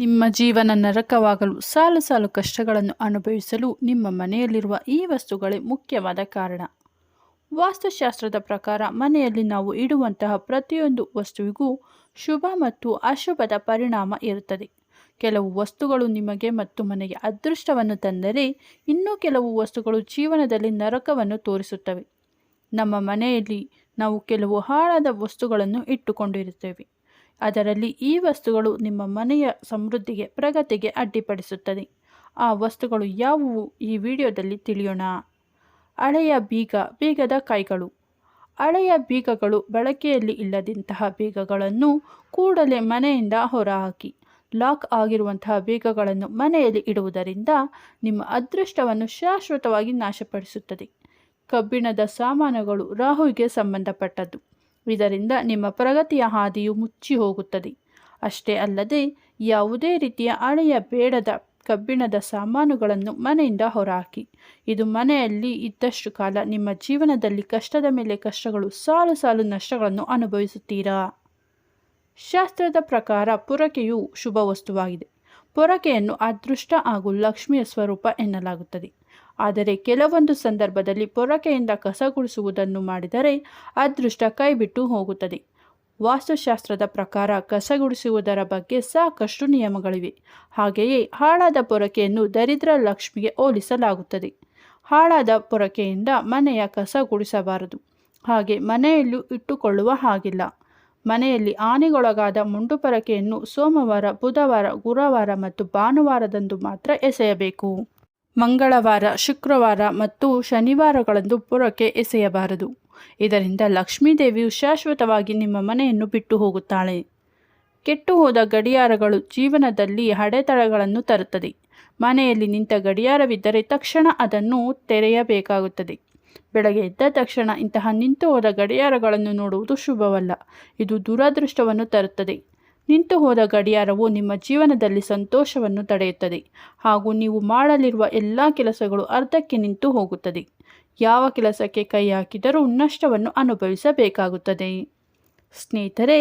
ನಿಮ್ಮ ಜೀವನ ನರಕವಾಗಲು ಸಾಲು ಸಾಲು ಕಷ್ಟಗಳನ್ನು ಅನುಭವಿಸಲು ನಿಮ್ಮ ಮನೆಯಲ್ಲಿರುವ ಈ ವಸ್ತುಗಳೇ ಮುಖ್ಯವಾದ ಕಾರಣ. ವಾಸ್ತುಶಾಸ್ತ್ರದ ಪ್ರಕಾರ ಮನೆಯಲ್ಲಿ ನಾವು ಇಡುವಂತಹ ಪ್ರತಿಯೊಂದು ವಸ್ತುವಿಗೂ ಶುಭ ಮತ್ತು ಅಶುಭದ ಪರಿಣಾಮ ಇರುತ್ತದೆ. ಕೆಲವು ವಸ್ತುಗಳು ನಿಮಗೆ ಮತ್ತು ಮನೆಗೆ ಅದೃಷ್ಟವನ್ನು ತಂದರೆ ಇನ್ನೂ ಕೆಲವು ವಸ್ತುಗಳು ಜೀವನದಲ್ಲಿ ನರಕವನ್ನು ತೋರಿಸುತ್ತವೆ. ನಮ್ಮ ಮನೆಯಲ್ಲಿ ನಾವು ಕೆಲವು ಹಾಳಾದ ವಸ್ತುಗಳನ್ನು ಇಟ್ಟುಕೊಂಡಿರುತ್ತೇವೆ. ಅದರಲ್ಲಿ ಈ ವಸ್ತುಗಳು ನಿಮ್ಮ ಮನೆಯ ಸಮೃದ್ಧಿಗೆ, ಪ್ರಗತಿಗೆ ಅಡ್ಡಿಪಡಿಸುತ್ತದೆ. ಆ ವಸ್ತುಗಳು ಯಾವುವು ಈ ವಿಡಿಯೋದಲ್ಲಿ ತಿಳಿಯೋಣ. ಹಳೆಯ ಬೀಗ, ಬೀಗದ ಕೈಗಳು. ಹಳೆಯ ಬೀಗಗಳು ಬಳಕೆಯಲ್ಲಿ ಇಲ್ಲದಂತಹ ಬೀಗಗಳನ್ನು ಕೂಡಲೇ ಮನೆಯಿಂದ ಹೊರಹಾಕಿ. ಲಾಕ್ ಆಗಿರುವಂತಹ ಬೀಗಗಳನ್ನು ಮನೆಯಲ್ಲಿ ಇಡುವುದರಿಂದ ನಿಮ್ಮ ಅದೃಷ್ಟವನ್ನು ಶಾಶ್ವತವಾಗಿ ನಾಶಪಡಿಸುತ್ತದೆ. ಕಬ್ಬಿಣದ ಸಾಮಾನುಗಳು ರಾಹುವಿಗೆ ಸಂಬಂಧಪಟ್ಟದ್ದು. ಇದರಿಂದ ನಿಮ್ಮ ಪ್ರಗತಿಯ ಹಾದಿಯು ಮುಚ್ಚಿ ಹೋಗುತ್ತದೆ. ಅಷ್ಟೇ ಅಲ್ಲದೆ, ಯಾವುದೇ ರೀತಿಯ ಹಳೆಯ ಬೇಡದ ಕಬ್ಬಿಣದ ಸಾಮಾನುಗಳನ್ನು ಮನೆಯಿಂದ ಹೊರಹಾಕಿ. ಇದು ಮನೆಯಲ್ಲಿ ಇದ್ದಷ್ಟು ಕಾಲ ನಿಮ್ಮ ಜೀವನದಲ್ಲಿ ಕಷ್ಟದ ಮೇಲೆ ಕಷ್ಟಗಳು, ಸಾಲು ಸಾಲು ನಷ್ಟಗಳನ್ನು ಅನುಭವಿಸುತ್ತೀರಾ? ಶಾಸ್ತ್ರದ ಪ್ರಕಾರ ಪೊರಕೆಯು ಶುಭ ವಸ್ತುವಾಗಿದೆ ಪೊರಕೆಯನ್ನು ಅದೃಷ್ಟ ಹಾಗೂ ಲಕ್ಷ್ಮಿಯ ಸ್ವರೂಪ ಎನ್ನಲಾಗುತ್ತದೆ. ಆದರೆ ಕೆಲವೊಂದು ಸಂದರ್ಭದಲ್ಲಿ ಪೊರಕೆಯಿಂದ ಕಸಗುಡಿಸುವುದನ್ನು ಮಾಡಿದರೆ ಅದೃಷ್ಟ ಕೈಬಿಟ್ಟು ಹೋಗುತ್ತದೆ. ವಾಸ್ತುಶಾಸ್ತ್ರದ ಪ್ರಕಾರ ಕಸಗುಡಿಸುವುದರ ಬಗ್ಗೆ ಸಾಕಷ್ಟು ನಿಯಮಗಳಿವೆ. ಹಾಗೆಯೇ ಹಾಳಾದ ಪೊರಕೆಯನ್ನು ದರಿದ್ರ ಲಕ್ಷ್ಮಿಗೆ ಹೋಲಿಸಲಾಗುತ್ತದೆ. ಹಾಳಾದ ಪೊರಕೆಯಿಂದ ಮನೆಯ ಕಸ ಗುಡಿಸಬಾರದು. ಹಾಗೆ ಮನೆಯಲ್ಲೂ ಇಟ್ಟುಕೊಳ್ಳುವ ಹಾಗಿಲ್ಲ. ಮನೆಯಲ್ಲಿ ಆನೆಗೊಳಗಾದ ಮುಂಡುಪರಕೆಯನ್ನು ಸೋಮವಾರ, ಬುಧವಾರ, ಗುರುವಾರ ಮತ್ತು ಭಾನುವಾರದಂದು ಮಾತ್ರ ಎಸೆಯಬೇಕು. ಮಂಗಳವಾರ, ಶುಕ್ರವಾರ ಮತ್ತು ಶನಿವಾರಗಳಂದು ಪುರಕ್ಕೆ ಎಸೆಯಬಾರದು. ಇದರಿಂದ ಲಕ್ಷ್ಮೀದೇವಿಯು ಶಾಶ್ವತವಾಗಿ ನಿಮ್ಮ ಮನೆಯನ್ನು ಬಿಟ್ಟು ಹೋಗುತ್ತಾಳೆ. ಕೆಟ್ಟು ಹೋದ ಗಡಿಯಾರಗಳು ಜೀವನದಲ್ಲಿ ಹಡೆತಡೆಗಳನ್ನು ತರುತ್ತದೆ. ಮನೆಯಲ್ಲಿ ನಿಂತ ಗಡಿಯಾರವಿದ್ದರೆ ತಕ್ಷಣ ಅದನ್ನು ತೆರೆಯಬೇಕಾಗುತ್ತದೆ. ಬೆಳಗ್ಗೆ ಎದ್ದ ತಕ್ಷಣ ಇಂತಹ ನಿಂತು ಹೋದ ಗಡಿಯಾರಗಳನ್ನು ನೋಡುವುದು ಶುಭವಲ್ಲ. ಇದು ದುರದೃಷ್ಟವನ್ನು ತರುತ್ತದೆ. ನಿಂತು ಹೋದ ಗಡಿಯಾರವು ನಿಮ್ಮ ಜೀವನದಲ್ಲಿ ಸಂತೋಷವನ್ನು ತಡೆಯುತ್ತದೆ ಹಾಗೂ ನೀವು ಮಾಡಲಿರುವ ಎಲ್ಲ ಕೆಲಸಗಳು ಅರ್ಧಕ್ಕೆ ನಿಂತು ಹೋಗುತ್ತದೆ. ಯಾವ ಕೆಲಸಕ್ಕೆ ಕೈ ಹಾಕಿದರೂ ನಷ್ಟವನ್ನು ಅನುಭವಿಸಬೇಕಾಗುತ್ತದೆ. ಸ್ನೇಹಿತರೆ,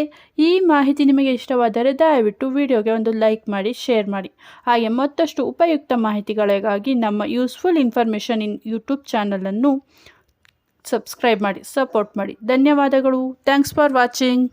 ಈ ಮಾಹಿತಿ ನಿಮಗೆ ಇಷ್ಟವಾದರೆ ದಯವಿಟ್ಟು ವಿಡಿಯೋಗೆ ಒಂದು ಲೈಕ್ ಮಾಡಿ, ಶೇರ್ ಮಾಡಿ. ಹಾಗೆ ಮತ್ತಷ್ಟು ಉಪಯುಕ್ತ ಮಾಹಿತಿಗಳಿಗಾಗಿ ನಮ್ಮ ಯೂಸ್ಫುಲ್ ಇನ್ಫಾರ್ಮೇಷನ್ ಇನ್ ಯೂಟ್ಯೂಬ್ ಚಾನಲನ್ನು ಸಬ್ಸ್ಕ್ರೈಬ್ ಮಾಡಿ, ಸಪೋರ್ಟ್ ಮಾಡಿ. ಧನ್ಯವಾದಗಳು. Thanks for watching.